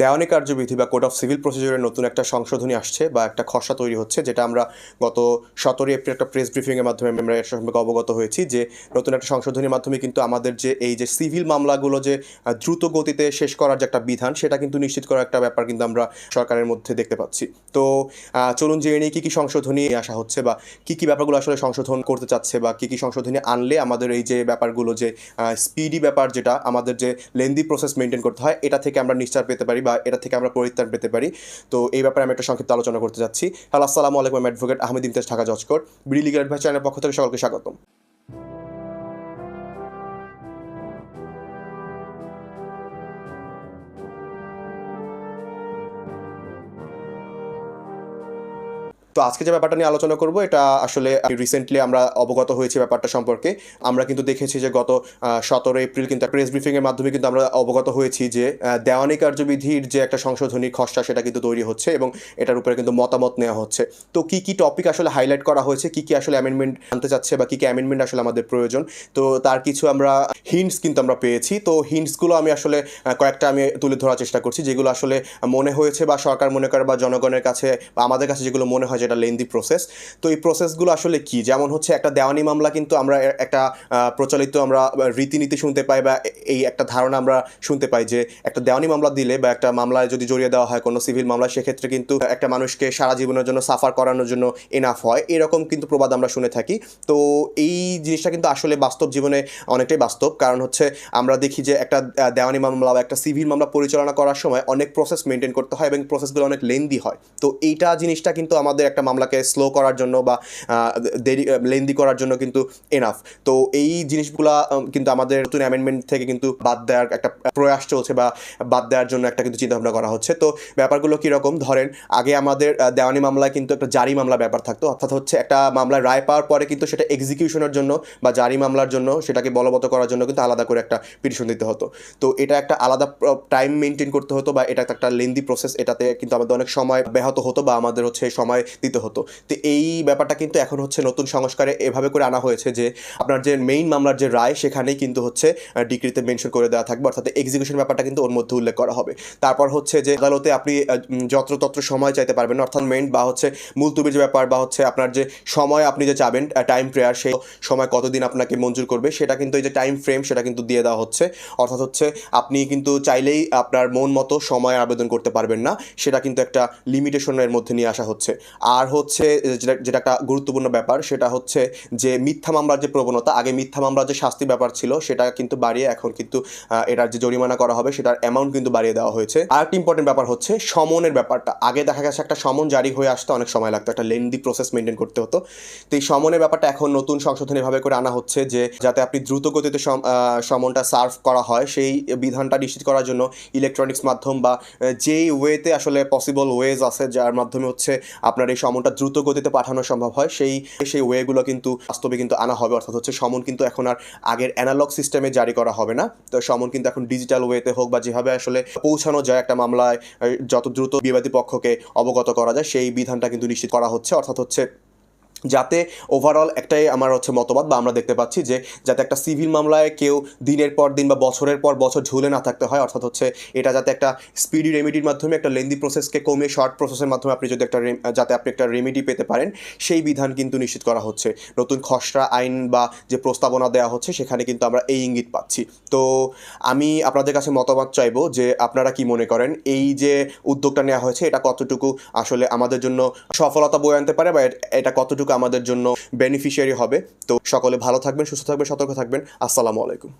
দেওয়ানি কার্যবিধি বা code of civil প্রসিডিউরের নতুন একটা সংশোধনী আসছে বা একটা খসড়া তৈরি হচ্ছে, যেটা আমরা গত সতেরোই এপ্রিল একটা প্রেস ব্রিফিংয়ের মাধ্যমে আমরা এর সম্পর্কে অবগত হয়েছি যে নতুন একটা সংশোধনীর মাধ্যমে কিন্তু আমাদের যে এই যে সিভিল মামলাগুলো যে দ্রুত গতিতে শেষ করার যে একটা বিধান, সেটা কিন্তু নিশ্চিত করার একটা ব্যাপার কিন্তু আমরা সরকারের মধ্যে দেখতে পাচ্ছি। তো চলুন জেনে নিই কী কী সংশোধনী আসা হচ্ছে বা কী কী ব্যাপারগুলো আসলে সংশোধন করতে চাচ্ছে বা কী কী সংশোধনী আনলে আমাদের এই যে ব্যাপারগুলো যে স্পিডি ব্যাপার যেটা আমাদের যে লেন্দি প্রসেস মেনটেন করতে হয়, এটা থেকে আমরা নিশ্চার পেতে পারি। বা এটা থেকে আমরা পরিত্রাণ পেতে পারি। তো এই ব্যাপারে আমি একটা সংক্ষিপ্ত আলোচনা করতে যাচ্ছি। হ্যালো, আসসালামু আলাইকুম advocate Ahmed Imtiaz, Dhaka judge court BD legal advice চ্যানেলের পক্ষ থেকে সকলকে স্বাগতম। তো আজকে যে ব্যাপারটা নিয়ে আলোচনা করব, এটা আসলে রিসেন্টলি আমরা অবগত হয়েছি ব্যাপারটা সম্পর্কে। আমরা কিন্তু দেখেছি যে গত সতেরো এপ্রিল কিন্তু প্রেস ব্রিফিংয়ের মাধ্যমে কিন্তু আমরা অবগত হয়েছি যে দেওয়ানি কার্যবিধির যে একটা সংশোধনী খসড়া সেটা কিন্তু তৈরি হচ্ছে এবং এটার উপরে কিন্তু মতামত নেওয়া হচ্ছে। তো কি কি টপিক আসলে হাইলাইট করা হয়েছে? কি কি আসলে অ্যামেন্ডমেন্ট আনতে চাচ্ছে বা কী কী অ্যামেন্ডমেন্ট আসলে আমাদের প্রয়োজন? তো তার কিছু আমরা হিন্টস কিন্তু আমরা পেয়েছি। তো হিন্টসগুলো আমি আসলে কয়েকটা আমি তুলে ধরার চেষ্টা করছি, যেগুলো আসলে মনে হয়েছে বা সরকার মনে করে বা জনগণের কাছে বা আমাদের কাছে যেগুলো মনে হয় যেটা লেন্দি প্রসেস তো এই প্রসেসগুলো আসলে কি? যেমন হচ্ছে একটা দেওয়ানি মামলা কিন্তু আমরা একটা প্রচলিত আমরা রীতিনীতি শুনতে পাই বা এই একটা ধারণা আমরা শুনতে পাই যে একটা দেওয়ানি মামলা দিলে বা একটা মামলায় যদি জড়িয়ে দেওয়া হয় কোনো সিভিল মামলা সেক্ষেত্রে কিন্তু একটা মানুষকে সারা জীবনের জন্য সাফার করানোর জন্য এনাফ হয়। এরকম কিন্তু প্রবাদ আমরা শুনে থাকি। তো এই জিনিসটা কিন্তু আসলে বাস্তব জীবনে অনেকটাই বাস্তব। কারণ হচ্ছে আমরা দেখি যে একটা দেওয়ানি মামলা বা একটা সিভিল মামলা পরিচালনা করার সময় অনেক প্রসেস মেনটেন করতে হয় এবং প্রসেসগুলো অনেক লেন্দি হয়। তো এইটা জিনিসটা কিন্তু আমাদের একটা মামলাকে স্লো করার জন্য বা দেরি লেন্দি করার জন্য কিন্তু এনাফ তো এই জিনিসগুলা কিন্তু আমাদের নতুন অ্যামেন্ডমেন্ট থেকে কিন্তু বাদ দেওয়ার একটা প্রয়াস চলছে বা বাদ দেওয়ার জন্য একটা কিন্তু চিন্তাভাবনা করা হচ্ছে। তো ব্যাপারগুলো কীরকম? ধরেন, আগে আমাদের দেওয়ানি মামলায় কিন্তু একটা জারি মামলা ব্যাপার থাকতো। অর্থাৎ হচ্ছে একটা মামলায় রায় পাওয়ার পরে কিন্তু সেটা এক্সিকিউশনের জন্য বা জারি মামলার জন্য সেটাকে বলবৎ করার জন্য কিন্তু আলাদা করে একটা পিটিশন দিতে হতো। তো এটা একটা আলাদা টাইম মেনটেন করতে হতো বা এটা একটা লেন্দি প্রসেস এটাতে কিন্তু আমাদের অনেক সময় ব্যাহত হতো বা আমাদের হচ্ছে সময় দিতে হতো। তো এই ব্যাপারটা কিন্তু এখন হচ্ছে নতুন সংস্কারে এভাবে করে আনা হয়েছে যে আপনার যে মেইন মামলার যে রায় সেখানেই কিন্তু হচ্ছে ডিগ্রিতে মেনশন করে দেওয়া থাকবে, অর্থাৎ এক্সিকিউশন ব্যাপারটা কিন্তু ওর মধ্যে উল্লেখ করা হবে। তারপর হচ্ছে যে আদালতে আপনি যত্রতত্র সময় চাইতে পারবেন অর্থাৎ মেইন বা হচ্ছে মুলতুবির যে ব্যাপার বা হচ্ছে আপনার যে সময় আপনি যে চাবেন টাইম প্রেয়ার সেই সময় কতদিন আপনাকে মঞ্জুর করবে, সেটা কিন্তু এই যে টাইম ফ্রেম সেটা কিন্তু দিয়ে দেওয়া হচ্ছে। অর্থাৎ হচ্ছে আপনি কিন্তু চাইলেই আপনার মন মতো সময় আবেদন করতে পারবেন না, সেটা কিন্তু একটা লিমিটেশনের মধ্যে নিয়ে আসা হচ্ছে। আর হচ্ছে যেটা যেটা একটা গুরুত্বপূর্ণ ব্যাপার, সেটা হচ্ছে যে মিথ্যা মামলার যে প্রবণতা, আগে মিথ্যা মামলার যে শাস্তি ব্যাপার ছিল, সেটা কিন্তু বাড়িয়ে এখন কিন্তু এটার যে জরিমানা করা হবে, সেটার অ্যামাউন্ট কিন্তু বাড়িয়ে দেওয়া হয়েছে। আর একটা ইম্পর্টেন্ট ব্যাপার হচ্ছে সমনের ব্যাপারটা। আগে দেখা গেছে একটা সমন জারি হয়ে আসতে অনেক সময় লাগতো, একটা লেন্দি প্রসেস মেনটেন করতে হতো। তো এই সমনের ব্যাপারটা এখন নতুন সংশোধন এভাবে করে আনা হচ্ছে যে, যাতে আপনি দ্রুত গতিতে সমনটা সার্ভ করা হয়, সেই বিধানটা নিশ্চিত করার জন্য ইলেকট্রনিক্স মাধ্যম বা যেই ওয়েতে আসলে পসিবল ওয়েজ আছে, যার মাধ্যমে হচ্ছে আপনার এই সমনটা দ্রুত গতিতে পাঠানো সম্ভব হয়, সেই সেই ওয়েগুলো কিন্তু বাস্তবে কিন্তু আনা হবে। অর্থাৎ হচ্ছে সমন কিন্তু এখন আর আগের অ্যানালগ সিস্টেমে জারি করা হবে না। তো সমন কিন্তু এখন ডিজিটাল ওয়েতে হোক বা যেভাবে আসলে পৌঁছানো যায় একটা মামলায় যত দ্রুত বিবাদী পক্ষকে অবগত করা যায়, সেই বিধানটা কিন্তু নিশ্চিত করা হচ্ছে। অর্থাৎ হচ্ছে যাতে ওভারঅল একটাই আমার হচ্ছে মতবাদ বা আমরা দেখতে পাচ্ছি যে যাতে একটা সিভিল মামলায় কেউ দিনের পর দিন বা বছরের পর বছর ঝুলে না থাকতে হয়, অর্থাৎ হচ্ছে এটা যাতে একটা স্পিডি রেমিডির মাধ্যমে, একটা লেন্দি প্রসেসকে কমিয়ে শর্ট প্রসেসের মাধ্যমে আপনি যদি একটা যাতে আপনি একটা রেমিডি পেতে পারেন, সেই বিধান কিন্তু নিশ্চিত করা হচ্ছে। নতুন খসড়া আইন বা যে প্রস্তাবনা দেওয়া হচ্ছে, সেখানে কিন্তু আমরা এই ইঙ্গিত পাচ্ছি। তো আমি আপনাদের কাছে মতামত চাইব যে আপনারা কি মনে করেন, এই যে উদ্যোগটা নেওয়া হয়েছে, এটা কতটুকু আসলে আমাদের জন্য সফলতা বয়ে আনতে পারে বা এটা কতটুকু আমাদের জন্য বেনিফিশিয়ারি হবে। তো সকলে ভালো থাকবেন সুস্থ থাকবেন সতর্ক থাকবেন। আসসালামু আলাইকুম।